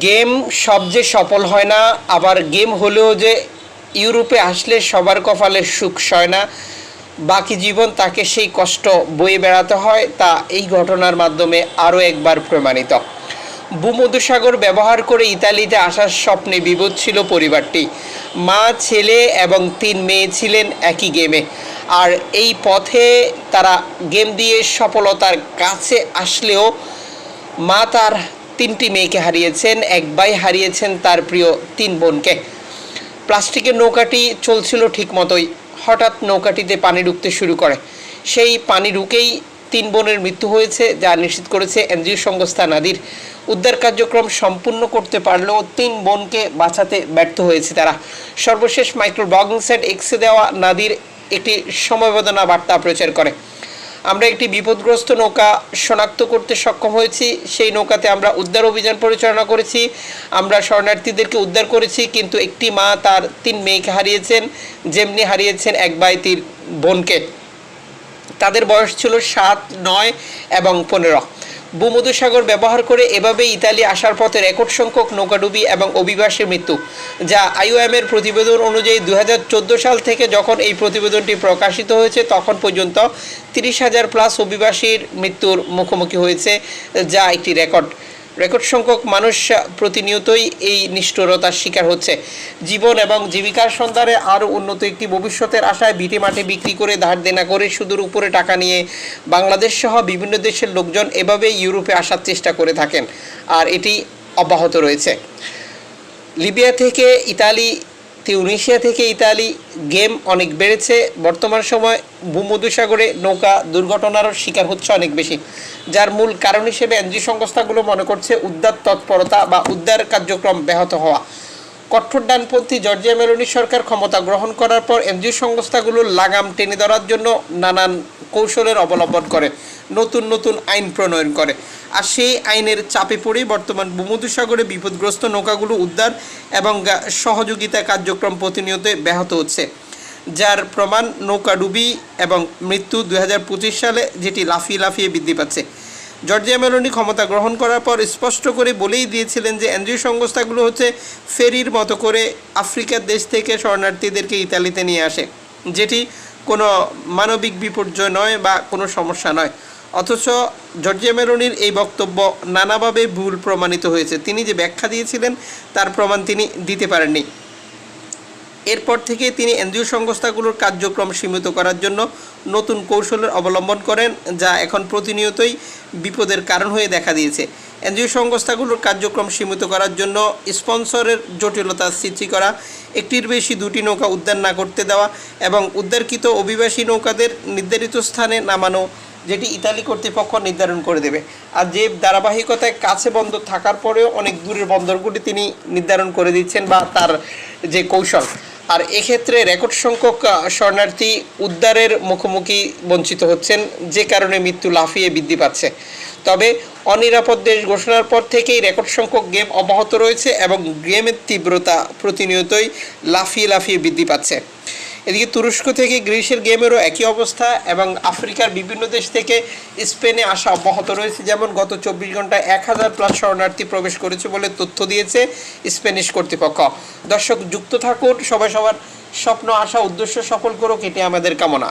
Game সব যে সফল হয় না, আবার গেম হলেও যে ইউরোপে আসলে সবার কপালে সুখ সয় না, বাকি জীবন তাকে সেই কষ্ট বয়ে বেড়াতে হয়, তা এই ঘটনার মাধ্যমে আরও একবার প্রমাণিত। ভূমধ্যসাগর ব্যবহার করে ইতালিতে আসার স্বপ্নে বিবোধ ছিল পরিবারটি। মা, ছেলে এবং তিন মেয়ে ছিলেন একই গেমে। আর এই পথে তারা গেম দিয়ে সফলতার কাছে আসলেও মা তার তিনটি মেয়েকে হারিয়েছেন, এক ভাই হারিয়েছেন তার প্রিয় তিন বোনকে। প্লাস্টিকের নৌকাটি চলছিল ঠিক মতোই, হঠাৎ নৌকাটিতে পানি ঢুকতে শুরু করে। সেই পানি ঢুকেই তিন বোনের মৃত্যু হয়েছে, যা নিশ্চিত করেছে এনজিও সংস্থা নাদির। উদ্ধার কার্যক্রম সম্পূর্ণ করতে পারলেও তিন বোনকে বাঁচাতে ব্যর্থ হয়েছে তারা। সর্বশেষ মাইক্রো ব্লগিং সেট এক্সে দেওয়া নাদির একটি সমবেদনা বার্তা প্রচার করে। আমরা একটি বিপদগ্রস্ত নৌকা শনাক্ত করতে সক্ষম হয়েছি। সেই নৌকাতে আমরা উদ্ধার অভিযান পরিচালনা করেছি। আমরা শরণার্থীদেরকে উদ্ধার করেছি, কিন্তু একটি মা তার তিন মেয়েকে হারিয়েছেন, যেমনি হারিয়েছেন এক বাইতির বোনকে। তাদের বয়স ছিল সাত, নয় এবং পনেরো। ভূমধ্যসাগর ব্যবহার করে এভাবে ইতালি আসার পথে রেকর্ড সংখ্যক নৌকাডুবি এবং অভিবাসীর মৃত্যু, যা আইওএমের প্রতিবেদন অনুযায়ী দু হাজার চোদ্দ সাল থেকে যখন এই প্রতিবেদনটি প্রকাশিত হয়েছে, তখন পর্যন্ত তিরিশ হাজার প্লাস অভিবাসীর মৃত্যুর মুখোমুখি হয়েছে, যা একটি রেকর্ড। রেকর্ড সংখ্যক মানুষ প্রতিনিয়তই এই নিষ্ঠুরতার শিকার হচ্ছে। জীবন এবং জীবিকার সন্ধানে আরও উন্নত একটি ভবিষ্যতের আশায় ভিটে মাঠে বিক্রি করে ধার দেনা করে সুদূর উপরে টাকা নিয়ে বাংলাদেশ সহ বিভিন্ন দেশের লোকজন এভাবে ইউরোপে আসার চেষ্টা করে থাকেন, আর এটি অব্যাহত রয়েছে। লিবিয়া থেকে ইতালি তিউনিশিয়া থেকে ইতালি গেম অনেক বেড়েছে। বর্তমান সময় ভূমধুসাগরে নৌকা দুর্ঘটনারও শিকার হচ্ছে অনেক বেশি। যার মূল কারণ হিসেবে এনজিও সংস্থাগুলো মনে করছে উদ্ধার তৎপরতা বা উদ্ধার কার্যক্রম ব্যাহত হওয়া। কঠোর ডানপন্থী জর্জিয়া মেলোনি সরকার ক্ষমতা গ্রহণ করার পর এনজিও সংস্থাগুলোর লাগাম টেনে ধরার জন্য নানান কৌশলের অবলম্বন করে, নতুন নতুন আইন প্রণয়ন করে। আর সেই আইনের চাপে পড়েই বর্তমান ভূমধুসাগরে বিপদগ্রস্ত নৌকাগুলো উদ্ধার এবং সহযোগিতা কার্যক্রম প্রতিনিয়ত ব্যাহত হচ্ছে। যার প্রমাণ নৌকাডুবি এবং মৃত্যু দুই হাজার পঁচিশ সালে, যেটি লাফিয়ে লাফিয়ে বৃদ্ধি পাচ্ছে। জর্জিয়া মেলোনি ক্ষমতা গ্রহণ করার পর স্পষ্ট করে বলেই দিয়েছিলেন যে এনজিও সংস্থাগুলো হচ্ছে ফেরির মতো করে আফ্রিকার দেশ থেকে শরণার্থীদেরকে ইতালিতে নিয়ে আসে, যেটি কোনো মানবিক বিপর্যয় নয় বা কোনো সমস্যা নয়। অথচ জর্জিয়া মেলোনির এই বক্তব্য নানাভাবে ভুল প্রমাণিত হয়েছে। তিনি যে ব্যাখ্যা দিয়েছিলেন, তার প্রমাণ তিনি দিতে পারেননি। এরপর থেকে তিনি এনজিও সংস্থাগুলোর কার্যক্রম সীমিত করার জন্য নতুন কৌশলের অবলম্বন করেন, যা এখন প্রতিনিয়তই বিপদের কারণ হয়ে দেখা দিয়েছে। এনজিও সংস্থাগুলোর কার্যক্রম সীমিত করার জন্য স্পন্সরের জটিলতা সৃষ্টি করা, একটির বেশি দুটি নৌকা উদ্ধার না করতে দেওয়া এবং উদ্ধারকৃত অভিবাসী নৌকাদের নির্ধারিত স্থানে নামানো, যেটি ইতালি কর্তৃপক্ষ নির্ধারণ করে দেবে। আর যে ধারাবাহিকতায় কাছে বন্দর থাকার পরেও অনেক দূরের বন্দরগুলি তিনি নির্ধারণ করে দিচ্ছেন বা তার যে কৌশল। আর এক্ষেত্রে রেকর্ড সংখ্যক শরণার্থী উদ্ধারের মুখোমুখি বঞ্চিত হচ্ছেন, যে কারণে মৃত্যু লাফিয়ে বৃদ্ধি পাচ্ছে। তবে অনিরাপদ দেশ ঘোষণার পর থেকেই রেকর্ড সংখ্যক গেম অব্যাহত রয়েছে এবং গেমের তীব্রতা প্রতিনিয়তই লাফিয়ে লাফিয়ে বৃদ্ধি পাচ্ছে। এদিকে তুরস্ক থেকে গ্রিসের গেমেরও একই অবস্থা এবং আফ্রিকার বিভিন্ন দেশ থেকে স্পেনে আসা অব্যাহত রয়েছে। যেমন গত চব্বিশ ঘন্টায় এক হাজার প্লাস শরণার্থী প্রবেশ করেছে বলে তথ্য দিয়েছে স্প্যানিশ কর্তৃপক্ষ। দর্শক, যুক্ত থাকুন, সবাই সবার স্বপ্ন, আশা, উদ্দেশ্য সফল করুক এটি আমাদের কামনা।